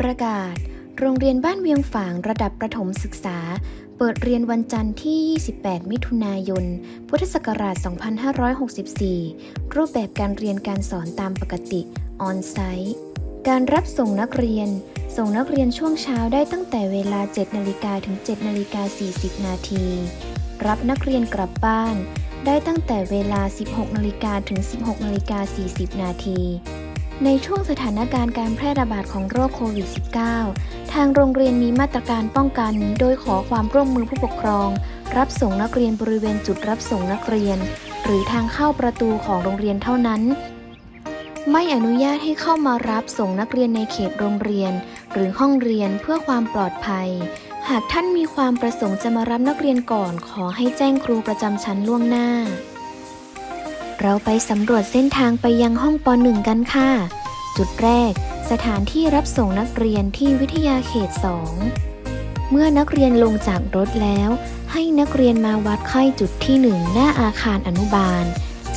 ประกาศ โรงเรียนบ้านเวียงฝางระดับประถมศึกษา เปิดเรียนวันจันทร์ที่ 28 มิถุนายน พุทธศักราช 2564 รูปแบบการเรียนการสอนตามปกติ ออนไซต์การรับส่งนักเรียน ส่งนักเรียนช่วงเช้าได้ตั้งแต่เวลา 7 นาฬิกาถึง 7 นาฬิกา 40 นาที รับนักเรียนกลับบ้าน ได้ตั้งแต่เวลา 16 นาฬิกาถึง 16 นาฬิกา 40 นาที ในช่วงสถานการณ์การแพร่ระบาดของโรคโควิด -19 ทางโรงเรียนมีมาตรการป้องกัน โดยขอความร่วมมือผู้ปกครอง รับส่งนักเรียนบริเวณจุดรับส่งนักเรียน หรือทางเข้าประตูของโรงเรียนเท่านั้น ไม่อนุญาตให้เข้ามารับส่งนักเรียนในเขตโรงเรียน หรือห้องเรียนเพื่อความปลอดภัย หากท่านมีความประสงค์จะมารับนักเรียนก่อน ขอให้แจ้งครูประจำชั้นล่วงหน้า เราไปสำรวจเส้นทางไปยังห้องป .1 กันค่ะ จุดแรก สถานที่รับส่งนักเรียนที่วิทยาเขต 2 เมื่อนักเรียนลงจากรถแล้ว ให้นักเรียนมาวัดไข้จุดที่ 1 หน้าอาคารอนุบาล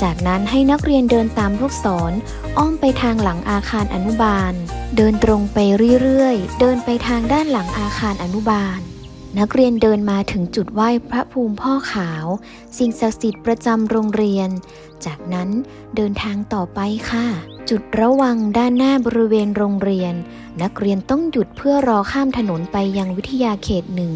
จากนั้นให้นักเรียนเดินตามลูกศรอ้อมไปทางหลังอาคารอนุบาล เดินตรงไปเรื่อยๆ เดินไปทางด้านหลังอาคารอนุบาล นักเรียนเดินมาถึงจุดไหว้พระภูมิพ่อขาว สิ่งศักดิ์สิทธิ์ประจำโรงเรียน จากนั้นเดินทางต่อไปค่ะ จุดระวังด้านหน้าบริเวณโรงเรียน นักเรียนต้องหยุดเพื่อรอข้ามถนนไปยังวิทยาเขตหนึ่ง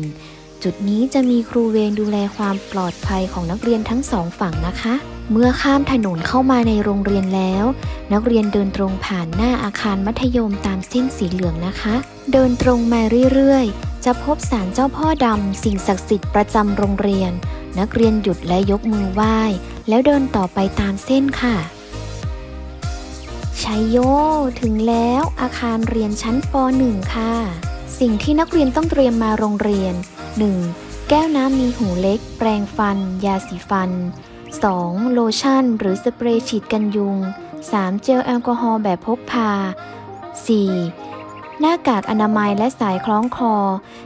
จุดนี้จะมีครูเวรดูแลความปลอดภัยของนักเรียนทั้งสองฝั่งนะคะ เมื่อข้ามถนนเข้ามาในโรงเรียนแล้ว นักเรียนเดินตรงผ่านหน้าอาคารมัธยมตามเส้นสีเหลืองนะคะ เดินตรงมาเรื่อยๆ จะพบศาลเจ้าพ่อดำสิ่งศักดิ์สิทธิ์ประจำโรงเรียน นักเรียนหยุดและยกมือไหว้ แล้วเดินต่อไปตามเส้นค่ะชัยโย ถึงแล้วอาคารเรียนชั้นป .1 ค่ะ สิ่งที่นักเรียนต้องเตรียมมาโรงเรียน 1. แก้วน้ำมีหูเล็ก แปรงฟัน ยาสีฟัน 2. โลชั่น หรือสเปรย์ฉีดกันยุง 3. เจลแอลกอฮอล์แบบพกพา 4. หน้ากากอนามัยและสายคล้องคอ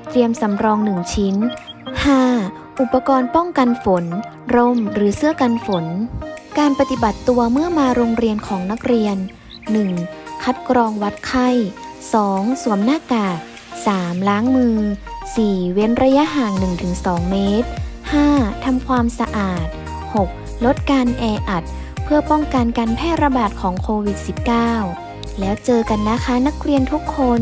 เตรียมสำรอง 1 ชิ้น 5. อุปกรณ์ป้องกันฝน ร่มหรือเสื้อกันฝน การปฏิบัติตัวเมื่อมาโรงเรียนของนักเรียน 1. คัดกรองวัดไข้ 2. สวมหน้ากาก 3. ล้างมือ 4. เว้นระยะห่าง 1-2 เมตร 5. ทำความสะอาด 6. ลดการแออัด เพื่อป้องกันการแพร่ระบาดของโควิด -19 แล้วเจอกันนะคะนักเรียนทุกคน